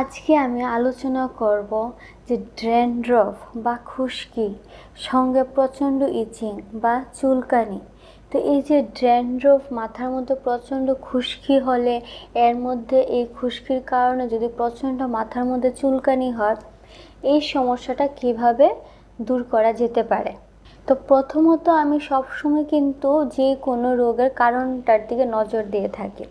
আজকে আমি আলোচনা করব যে ড্র্যান্ড্রফ বা খুশকি, সঙ্গে প্রচণ্ড ইচিং বা চুলকানি। তো এই যে ড্র্যান্ড্রফ মাথার মধ্যে প্রচণ্ড খুশকি হলে, এর মধ্যে এই খুশকির কারণে যদি প্রচণ্ড মাথার মধ্যে চুলকানি হয়, এই সমস্যাটা কীভাবে দূর করা যেতে পারে? তো প্রথমত আমি সবসময় কিন্তু যে কোনো রোগের কারণটার দিকে নজর দিয়ে থাকি।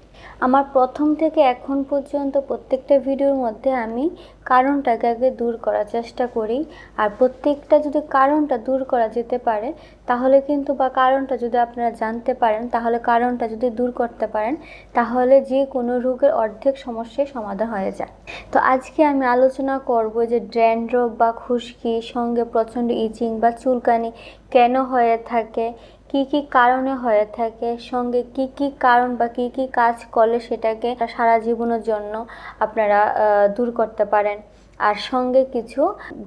আমার প্রথম থেকে এখন পর্যন্ত প্রত্যেকটা ভিডিওর মধ্যে আমি কারণটাকে আগে দূর করার চেষ্টা করি। আর প্রত্যেকটা যদি কারণটা দূর করা যেতে পারে, তাহলে কিন্তু বা কারণটা যদি আপনারা জানতে পারেন, তাহলে কারণটা যদি দূর করতে পারেন, তাহলে যে কোনো রোগের অর্ধেক সমস্যায় সমাধান হয়ে যায়। তো আজকে আমি আলোচনা করব যে ড্র্যান্ড্রফ বা খুশকি সঙ্গে প্রচণ্ড ইচিং বা চুলকানি কেন হয়ে থাকে কি কি কারণে হয়ে থাকে, সঙ্গে কি কি কারণ বা কি কি কাজ করলে সেটাকে সারা জীবনের জন্য আপনারা দূর করতে পারেন। আর সঙ্গে কিছু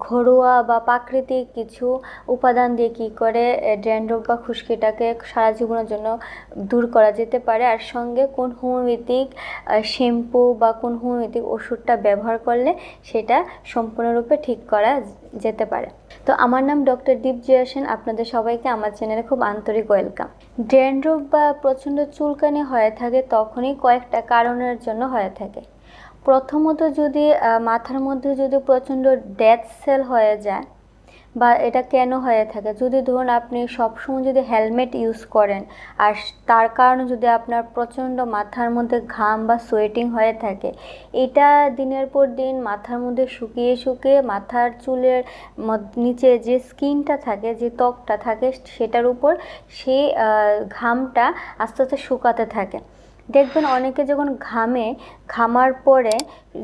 ঘরোয়া বা প্রাকৃতিক কিছু উপাদান দিয়ে কী করে ড্যান্ড্রফ বা খুশকিটাকে সারা জীবনের জন্য দূর করা যেতে পারে। আর সঙ্গে কোন হোমিওপ্যাথিক শ্যাম্পু বা কোন হোমিওপ্যাথিক ওষুধটা ব্যবহার করলে সেটা সম্পূর্ণরূপে ঠিক করা যেতে পারে। তো আমার নাম ডক্টর দীপ জয়া সেন, আপনাদের সবাইকে আমার চ্যানেলে খুব আন্তরিক ওয়েলকাম। ড্যান্ড্রফ বা প্রচণ্ড চুলকানি হয়ে থাকে তখনই কয়েকটা কারণের জন্য হয়ে থাকে। প্রথমত যদি মাথার মধ্যে যদি প্রচণ্ড ডেথ সেল হয়ে যায় বা এটা কেন হয়ে থাকে, যদি ধরুন আপনি সবসময় যদি হেলমেট ইউজ করেন আর তার কারণে যদি আপনার প্রচণ্ড মাথার মধ্যে ঘাম বা সোয়েটিং হয়ে থাকে, এটা দিনের পর দিন মাথার মধ্যে শুকিয়ে শুকিয়ে মাথার চুলের নিচে যে স্কিনটা থাকে, যে ত্বকটা থাকে, সেটার উপর সেই ঘামটা আস্তে আস্তে শুকাতে থাকে। দেখবেন অনেকে যখন ঘামে ঘামার পরে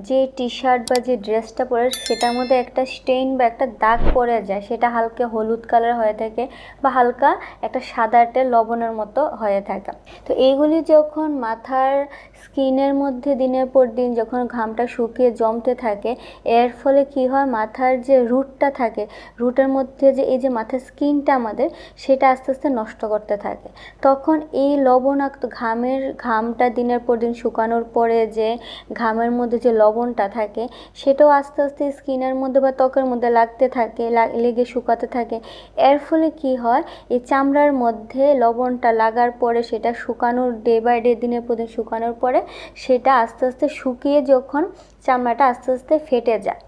যে টি শার্ট বা যে ড্রেসটা পরে, সেটার মধ্যে একটা স্টেইন বা একটা দাগ পড়ে যায়। সেটা হালকা হলুদ কালার হয়ে থাকে বা হালকা একটা সাদাটে লবণের মতো হয়ে থাকে। তো এইগুলি যখন মাথার স্কিনের মধ্যে দিনের পর দিন যখন ঘামটা শুকিয়ে জমতে থাকে, এর ফলে কি হয়? মাথার যে রুটটা থাকে রুটের মধ্যে যে এই যে মাথার স্কিনটা আমাদের, সেটা আস্তে আস্তে নষ্ট করতে থাকে। তখন এই লবণাক্ত ঘামের, ঘামটা দিনের পর দিন শুকানোর পরে যে ঘামের মধ্যে যে লবণটা থাকে, সেটাও আস্তে আস্তে স্কিনের মধ্যে বা ত্বকের মধ্যে লাগতে থাকে লেগে শুকাতে থাকে। এর ফলে কি হয়, এই চামড়ার মধ্যে লবণটা লাগার পরে সেটা শুকানোর ডে বাই ডে দিনের পর দিন শুকানোর পরে সেটা আস্তে আস্তে শুকিয়ে যখন চামড়াটা আস্তে আস্তে ফেটে যায়।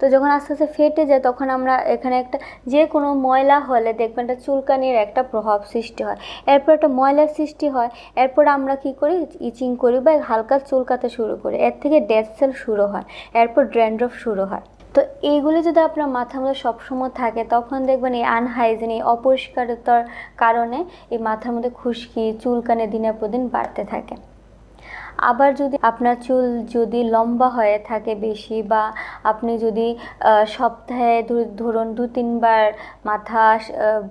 তো যখন আস্তে আস্তে ফেটে যায়, তখন আমরা এখানে একটা যে কোনো ময়লা হলে দেখবেন একটা চুলকানির একটা প্রভাব সৃষ্টি হয়। এরপর একটা ময়লার সৃষ্টি হয়, এরপর আমরা কি করি? ইচিং করি বা হালকা চুলকাতে শুরু করি। এর থেকে ডেড সেল শুরু হয়, এরপর ড্র্যান্ড্রফ শুরু হয়। তো এইগুলি যদি আপনার মাথার মধ্যে সবসময় থাকে, তখন দেখবেন এই আনহাইজিন এই অপরিষ্কারতার কারণে এই মাথার মধ্যে খুশকি, চুলকানি দিনের পর দিন বাড়তে থাকে। আবার যদি আপনার চুল যদি লম্বা হয়ে থাকে বেশি বা আপনি যদি সপ্তাহে ধরুন দু, তিনবার মাথা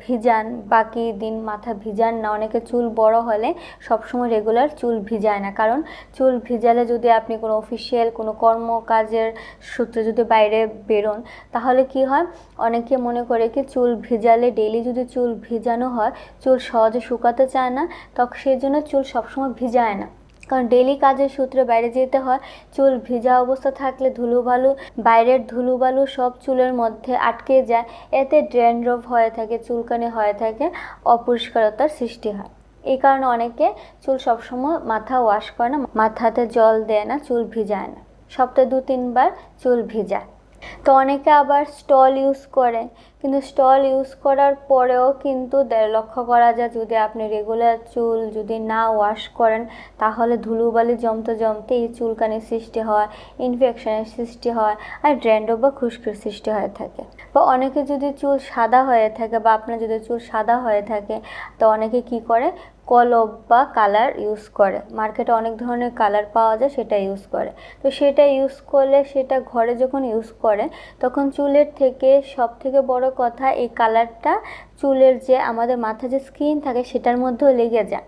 ভিজান, বাকি দিন মাথা ভিজান না, অনেকে চুল বড় হলে সবসময় রেগুলার চুল ভিজায় না। কারণ চুল ভিজালে যদি আপনি কোনো অফিসিয়াল কোনো কর্ম কাজের সূত্রে যদি বাইরে বেরোন, তাহলে কি হয়? অনেকে মনে করে কি চুল ভিজালে ডেলি যদি চুল ভিজানো হয়, চুল সহজে শুকাতে চায় না তখন সেই জন্য চুল সবসময় ভিজায় না। কারণ ডেলি কাজের সূত্রে বাইরে যেতে হয়। চুল ভিজা অবস্থা থাকলে ধুলোবালু, বাইরের ধুলোবালু সব চুলের মধ্যে আটকে যায়। এতে ড্র্যান্ড্রফ হয়ে থাকে, চুলকানি হয়ে থাকে, অপরিষ্কারতার সৃষ্টি হয়। এই কারণে অনেকে চুল সবসময় মাথা ওয়াশ করে না, মাথাতে জল দেয় না, চুল ভিজায় না। সপ্তাহে দু তিনবার চুল ভিজায়। তো অনেকে আবার স্টল ইউজ করে। কিন্তু স্টল ইউজ করার পরেও কিন্তু লক্ষ্য করা যায়। যদি আপনি রেগুলার চুল যদি না ওয়াশ করেন, তাহলে ধুলোবালি জমতে জমতে এই চুলকানির সৃষ্টি হয় ইনফেকশনের সৃষ্টি হয় আর ড্র্যান্ডো বা খুশকির সৃষ্টি হয়ে থাকে। বা অনেকে যদি চুল সাদা হয়ে থাকে বা আপনার যদি চুল সাদা হয়ে থাকে, তো অনেকে কি করে? কলব বা কালার ইউজ করে। মার্কেটে অনেক ধরনের কালার পাওয়া যায়, সেটা ইউজ করে। তো সেটা ইউজ করলে সেটা ঘরে যখন ইউজ করে, তখন চুলের থেকে সব থেকে বড় কথা এই কালারটা চুলের যে আমাদের মাথা যে স্কিন থাকে, সেটার মধ্যেও লেগে যায়।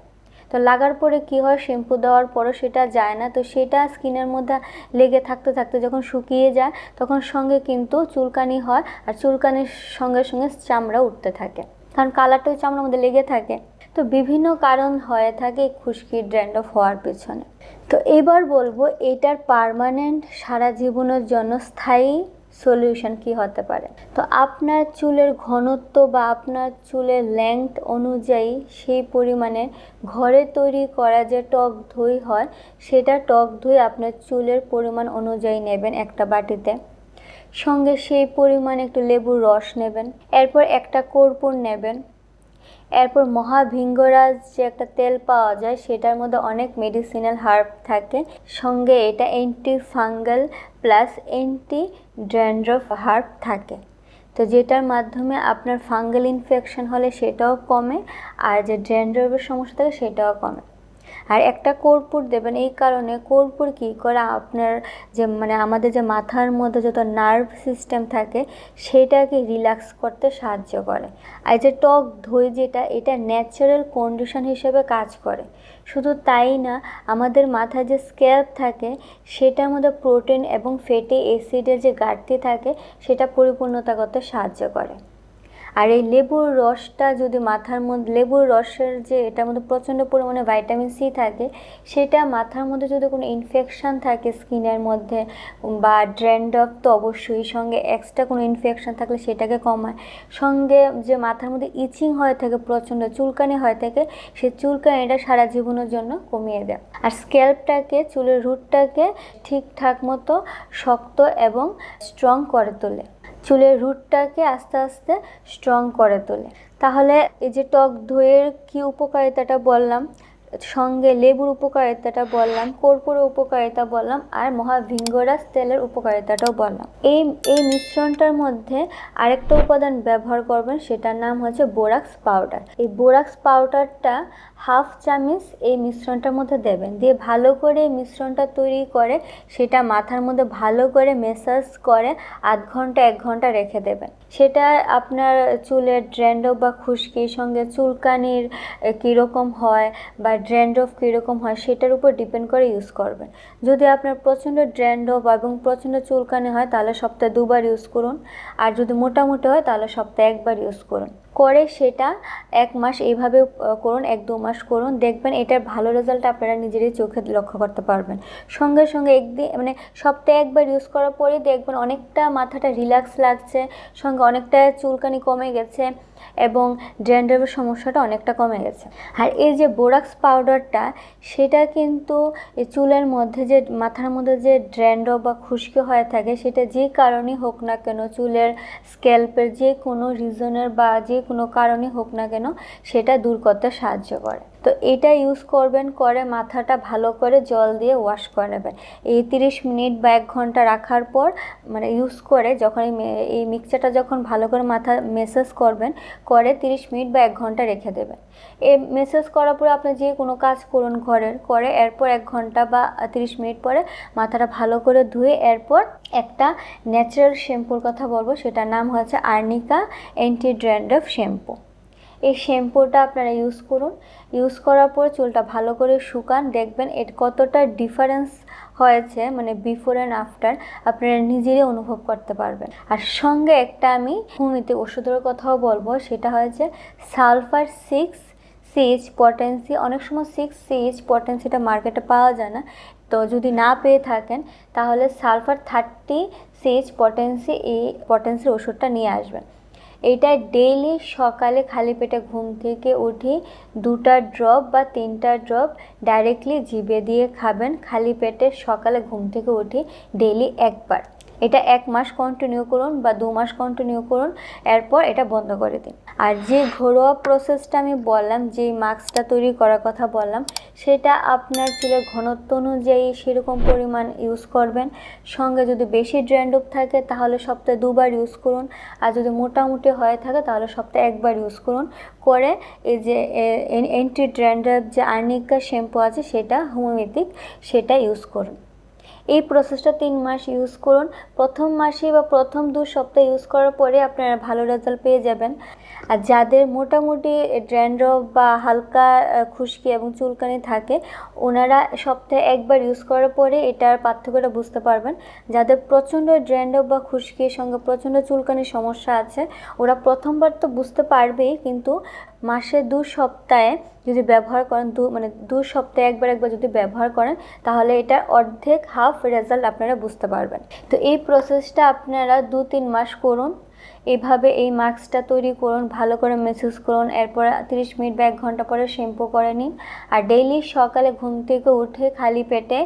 তো লাগার পরে কি হয় শ্যাম্পু দেওয়ার পরও সেটা যায় না। তো সেটা স্কিনের মধ্যে লেগে থাকতে থাকতে যখন শুকিয়ে যায়, তখন সঙ্গে কিন্তু চুলকানি হয়, আর চুলকানির সঙ্গে সঙ্গে চামড়া উঠতে থাকে। কারণ কালারটা চামড়ার মধ্যে লেগে থাকে। তো বিভিন্ন কারণ হয়ে থাকে খুশকির ড্র্যান্ডফ হওয়ার পেছনে। তো এবার বলব, এটার পার্মানেন্ট সারা জীবনের জন্য স্থায়ী সলিউশন কি হতে পারে? তো আপনার চুলের ঘনত্ব বা আপনার চুলের লেংথ অনুযায়ী সেই পরিমাণে ঘরে তৈরি করা যে টক দই হয়, সেটা টক দই আপনার চুলের পরিমাণ অনুযায়ী নেবেন একটা বাটিতে। সঙ্গে সেই পরিমাণে একটু লেবুর রস নেবেন। এরপর একটা কর্পূর নেবেন। এরপর মহাভিঙ্গরাজ যে একটা তেল পাওয়া যায়, সেটার মধ্যে অনেক মেডিসিনাল হার্ব থাকে। সঙ্গে এটা anti fungal plus anti dandruff herb থাকে। তো যেটার মাধ্যমে আপনার ফাঙ্গাল ইনফেকশন হলে সেটাও কমে, আর যে ড্যান্ড্রফের সমস্যা থাকে, সেটাও কমে। আর একটা কর্পূর দেবেন, এই কারণে কর্পূর কী করে আপনার যে মানে আমাদের যে মাথার মধ্যে যত নার্ভ সিস্টেম থাকে, সেটাকে রিল্যাক্স করতে সাহায্য করে। আর যে টক দই যেটা, এটা ন্যাচারাল কন্ডিশন হিসেবে কাজ করে। শুধু তাই না, আমাদের মাথায় যে স্ক্যাল্প থাকে সেটার মধ্যে প্রোটিন এবং ফ্যাটি অ্যাসিডের যে ঘাটতি থাকে, সেটা পরিপূর্ণতা করতে সাহায্য করে। আর এই লেবুর রসটা যদি মাথার মধ্যে, লেবুর রসের যে এটার মধ্যে প্রচণ্ড পরিমাণে ভাইটামিন সি থাকে, সেটা মাথার মধ্যে যদি কোনো ইনফেকশান থাকে স্কিনের মধ্যে বা ড্র্যান্ড্রফ তো অবশ্যই সঙ্গে এক্সট্রা কোনো ইনফেকশান থাকলে সেটাকে কমায়। সঙ্গে যে মাথার মধ্যে ইচিং হয়ে থাকে, প্রচণ্ড চুলকানি হয়ে থাকে সেই চুলকানিটা সারা জীবনের জন্য কমিয়ে দেয়। আর স্ক্যাল্পটাকে চুলের রুটটাকে ঠিকঠাক মতো শক্ত এবং স্ট্রং করে তোলে। চুলের রুটটাকে আস্তে আস্তে স্ট্রং করে তোলে। তাহলে এই যে টক ধুয়ের কী উপকারিতাটা বললাম সঙ্গে লেবুর উপকারিতাটা বললাম, কর্পূরের উপকারিতা বললাম, আর মহাভিঙ্গরাজ তেলের উপকারিতাটাও বললাম। এই এই মিশ্রণটার মধ্যে আরেকটা উপাদান ব্যবহার করবেন, সেটার নাম হচ্ছে বোরাক্স পাউডার। এই বোরাক্স পাউডারটা হাফ চামচ এই মিশ্রণটার মধ্যে দেবেন, দিয়ে ভালো করে এই মিশ্রণটা তৈরি করে সেটা মাথার মধ্যে ভালো করে মেসাজ করে আধ ঘণ্টা, এক ঘণ্টা রেখে দেবেন। সেটা আপনার চুলের ড্র্যান্ডব বা খুশকির সঙ্গে চুলকানির কীরকম হয় বা ড্র্যান্ড্রফ কীরকম হয় সেটার উপর ডিপেন্ড করে ইউজ করবেন। যদি আপনার প্রচণ্ড ড্র্যান্ড্রফ এবং প্রচণ্ড চুলকানি হয়, তাহলে সপ্তাহে দুবার ইউজ করুন। আর যদি মোটামুটি হয়, তাহলে সপ্তাহে একবার ইউজ করুন। করে সেটা এক মাস এইভাবে করুন, এক দু মাস করুন। দেখবেন এটার ভালো রেজাল্ট আপনারা নিজেরই চোখে লক্ষ্য করতে পারবেন। সঙ্গে সঙ্গে একদিন মানে সপ্তাহে একবার ইউজ করার পরে দেখবেন অনেকটা মাথাটা রিল্যাক্স লাগছে, সঙ্গে অনেকটা চুলকানি কমে গেছে এবং ড্র্যান্ড্রফের সমস্যাটা অনেকটা কমে গেছে। আর এই যে বোরাক্স পাউডারটা সেটা কিন্তু চুলের মধ্যে যে, মাথার মধ্যে যে ড্র্যান্ড বা খুশকি হয়ে থাকে, সেটা যে কারণে হোক না কেন, চুলের স্ক্যাল্পের যে কোনো রিজনের বা যে কোনো কারণে হোক না কেন, সেটা দূর করতে সাহায্য করে। তো এটা ইউজ করবেন, করে মাথাটা ভালো করে জল দিয়ে ওয়াশ করে নেবেন। এই তিরিশ মিনিট বা এক ঘণ্টা রাখার পর মানে ইউজ করে যখন এই মিক্সচারটা যখন ভালো করে মাথা মেসেজ করবেন, করে তিরিশ মিনিট বা এক ঘণ্টা রেখে দেবেন। এই মেসেজ করার পরে আপনি যে কোনো কাজ করুন ঘরের, করে এরপর এক ঘণ্টা বা তিরিশ মিনিট পরে মাথাটা ভালো করে ধুয়ে এরপর একটা ন্যাচারাল শ্যাম্পুর কথা বলব, সেটার নাম হচ্ছে আর্নিকা অ্যান্টি ড্র্যান্ড্রফ শ্যাম্পু এই শ্যাম্পুটা আপনারা ইউজ করুন। ইউজ করার পর চুলটা ভালো করে শুকান, দেখবেন এর কতটা ডিফারেন্স হয়েছে মানে বিফোর অ্যান্ড আফটার আপনারা নিজেরই অনুভব করতে পারবেন। আর সঙ্গে একটা আমি হোমিওতে ওষুধের কথাও বলব, সেটা হয়েছে সালফার সিক্স সিএইচ পটেন্সি অনেক সময় সিক্স সিএইচ পটেন্সিটা মার্কেটে পাওয়া যায় না। তো যদি না পেয়ে থাকেন, তাহলে সালফার থার্টি সিএইচ পটেন্সি এই পটেন্সির ওষুধটা নিয়ে আসবেন। এটা ডেলি সকালে খালি পেটে ঘুম থেকে উঠি দুটা ড্রপ বা তিনটা ড্রপ ডাইরেক্টলি জিভে দিয়ে খাবেন। খালি পেটে সকালে ঘুম থেকে উঠি ডেলি একবার। এটা এক মাস কন্টিনিউ করুন বা দু মাস কন্টিনিউ করুন, এরপর এটা বন্ধ করে দিন। আর যে ঘরোয়া প্রসেসটা আমি বললাম, যে মাস্কটা তৈরি করার কথা বললাম, সেটা আপনার চুলের ঘনত্ব অনুযায়ী সেরকম পরিমাণ ইউজ করবেন। সঙ্গে যদি বেশি ড্র্যান্ডপ থাকে, তাহলে সপ্তাহে দুবার ইউজ করুন। আর যদি মোটামুটি হয়ে থাকে, তাহলে সপ্তাহে একবার ইউজ করুন। করে এই যে অ্যান্টি ড্র্যান্ডপ যে আর্নিকা শ্যাম্পু আছে, সেটা হোমিওপ্যাথিক সেটা ইউজ করুন। এই প্রসেসটা তিন মাস ইউজ করুন। প্রথম মাসে বা প্রথম দু সপ্তাহ ইউজ করার পরে আপনারা ভালো রেজাল্ট পেয়ে যাবেন। আর যাদের মোটামুটি ড্র্যান্ড্রফ বা হালকা খুশকি এবং চুলকানি থাকে, ওনারা সপ্তাহে একবার ইউজ করার পরে এটার পার্থক্যটা বুঝতে পারবেন। যাদের প্রচণ্ড ড্র্যান্ড্রফ বা খুশকির সঙ্গে প্রচণ্ড চুলকানির সমস্যা আছে, ওরা প্রথমবার তো বুঝতে পারবেই, কিন্তু মাসে দু সপ্তাহে যদি ব্যবহার করেন, দু মানে দু সপ্তাহে একবার একবার যদি ব্যবহার করেন, তাহলে এটা অর্ধেক হাফ রেজাল্ট আপনারা বুঝতে পারবেন। তো এই প্রসেসটা আপনারা দু তিন মাস করুন। এভাবে এই মাস্কটা তৈরি করুন, ভালো করে মেসেজ করুন, এরপর তিরিশ মিনিট বা এক ঘণ্টা পরে শ্যাম্পু করে নিন। আর ডেইলি সকালে ঘুম থেকে উঠে খালি পেটে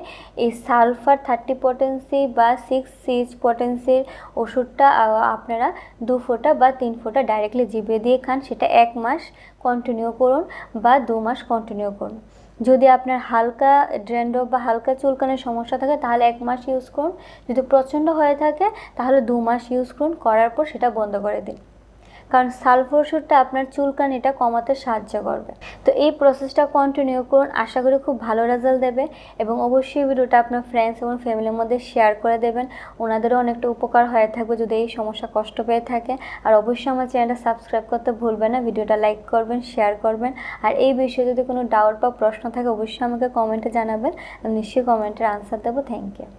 এই সালফার থার্টি পটেন্সি বা সিক্স সিজ পটেন্সির ওষুধটা আপনারা দু ফোঁটা বা তিন ফোঁটা ডাইরেক্টলি জিভে দিয়ে খান। সেটা এক মাস কন্টিনিউ করুন বা দু মাস কন্টিনিউ করুন। যদি আপনার হালকা ড্র্যান্ড্রফ বা হালকা চুলকানের সমস্যা থাকে, তাহলে এক মাস ইউজ করুন। যদি প্রচণ্ড হয়ে থাকে, তাহলে দু মাস ইউজ করুন। করার পর সেটা বন্ধ করে দিন। কারণ সালফার ওষুধটা আপনার চুলকানিটা কমাতে সাহায্য করবে। তো এই প্রসেসটা কন্টিনিউ করুন, আশা করি খুব ভালো রেজাল্ট দেবে এবং অবশ্যই ভিডিওটা আপনার ফ্রেন্ডস এবং ফ্যামিলির মধ্যে শেয়ার করে দেবেন। ওনাদেরও অনেকটা উপকার হয়ে থাকবে যদি এই সমস্যা কষ্ট পেয়ে থাকে। আর অবশ্যই আমার চ্যানেলটা সাবস্ক্রাইব করতে ভুলবেন না, ভিডিওটা লাইক করবেন শেয়ার করবেন। আর এই বিষয়ে যদি কোনো ডাউট বা প্রশ্ন থাকে, অবশ্যই আমাকে কমেন্টে জানাবেন। নিশ্চয়ই কমেন্টের আনসার দেবো। Thank you